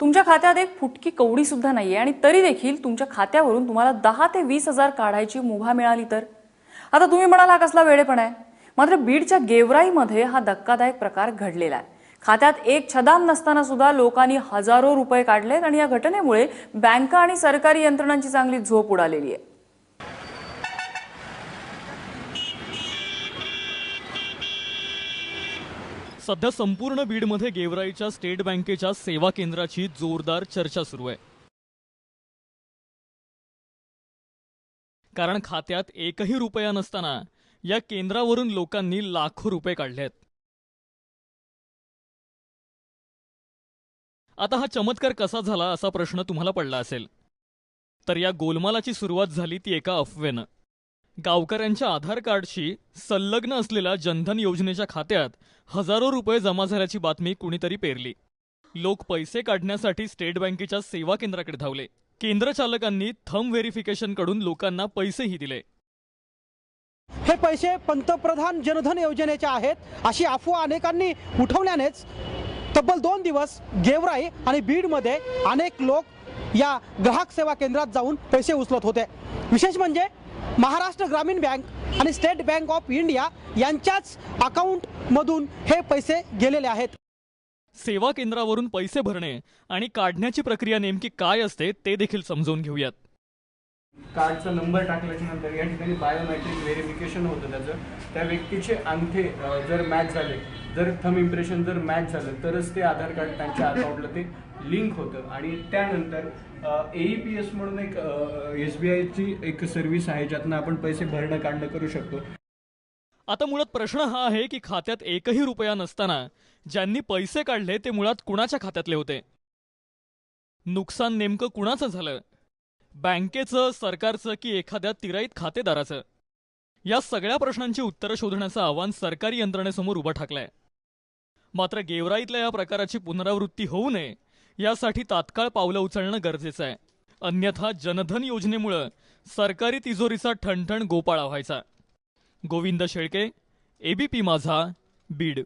तुमच्या खात्यात एक फुटकी कवडी सुद्धा नाहीये आणि तरी देखील तुमच्या खात्यावरून तुम्हाला दहा ते वीस हजार काढायची मुभा मिळाली तर? आता तुम्ही म्हणाल हा कसला वेळेपण आहे? मात्र बीडच्या गेवराईमध्ये हा धक्कादायक प्रकार घडलेला आहे. खात्यात एक छदाम नसताना सुद्धा लोकांनी हजारो रुपये काढलेत आणि या घटनेमुळे बँका आणि सरकारी यंत्रणांची चांगली झोप उडालेली आहे. सध्या संपूर्ण बीडमध्ये गेवराईच्या स्टेट बँकेच्या सेवा केंद्राची जोरदार चर्चा सुरू आहे. कारण खात्यात एकही रुपया नसताना या केंद्रावरून लोकांनी लाखो रुपये काढलेत आता हा चमत्कार कसा झाला असा प्रश्न तुम्हाला पडला असेल. तर या गोलमालाची सुरुवात झाली ती एका अफवेनं. गावकऱ्यांच्या आधार कार्डशी संलग्न असलेल्या जनधन योजनेच्या खात्यात हजारो रुपये जमा झाल्याची बातमी कुणीतरी पेरली. लोक पैसे काढण्यासाठी स्टेट बँकेच्या सेवा केंद्राकडे धावले. केंद्र चालकांनी थंब व्हेरिफिकेशनकडून लोकांना पैसेही दिले. हे पैसे पंतप्रधान जनधन योजनेच्या आहेत अशी अफवा अनेकांनी उठवल्यानेच तब्बल दोन दिवस गेवराई आणि बीडमध्ये अनेक लोक या ग्राहक सेवा केंद्रात जाऊन पैसे उचलत होते. विशेष म्हणजे महाराष्ट्र ग्रामीण बँक आणि स्टेट बँक ऑफ इंडिया यांच्याच अकाउंटमधून हे पैसे गेलेले आहेत. सेवा केंद्रावरून पैसे भरणे आणि काढण्याची प्रक्रिया नेमकी काय असते ते देखील समजावून घेऊयात. कार्डचा नंबर टाकल्याच्या नंतर या ठिकाणी बायोमेट्रिक व्हेरिफिकेशन होतं त्याचं. त्या व्यक्तीचे अंगठे जर मॅच झाले जर थम इम्प्रेशन जर मॅच झालं तरच ते आधार कार्ड त्यांच्या अकाउंटला ते लिंक होतं. आणि त्यानंतर ए पी एस म्हणून एक एस बी आयची एक सर्व्हिस आहे ज्यातनं आपण पैसे भरणं काढणं करू शकतो. आता मुळात प्रश्न हा आहे की खात्यात एकही रुपया नसताना ज्यांनी पैसे काढले ते मुळात कुणाच्या खात्यातले होते? नुकसान नेमकं कुणाचं झालं? बँकेचं सरकारचं की एखाद्या तिराईत खातेदाराचं? या सगळ्या प्रश्नांची उत्तरं शोधण्याचं आव्हान सरकारी यंत्रणेसमोर उभं ठाकलंय. मात्र गेवराईतल्या या प्रकाराची पुनरावृत्ती होऊ नये यासाठी तात्काळ पावलं उचलणं गरजेचं आहे. अन्यथा जनधन योजनेमुळं सरकारी तिजोरीचा ठणठण गोपाळा व्हायचा. गोविंद शेळके एबीपी माझा बीड.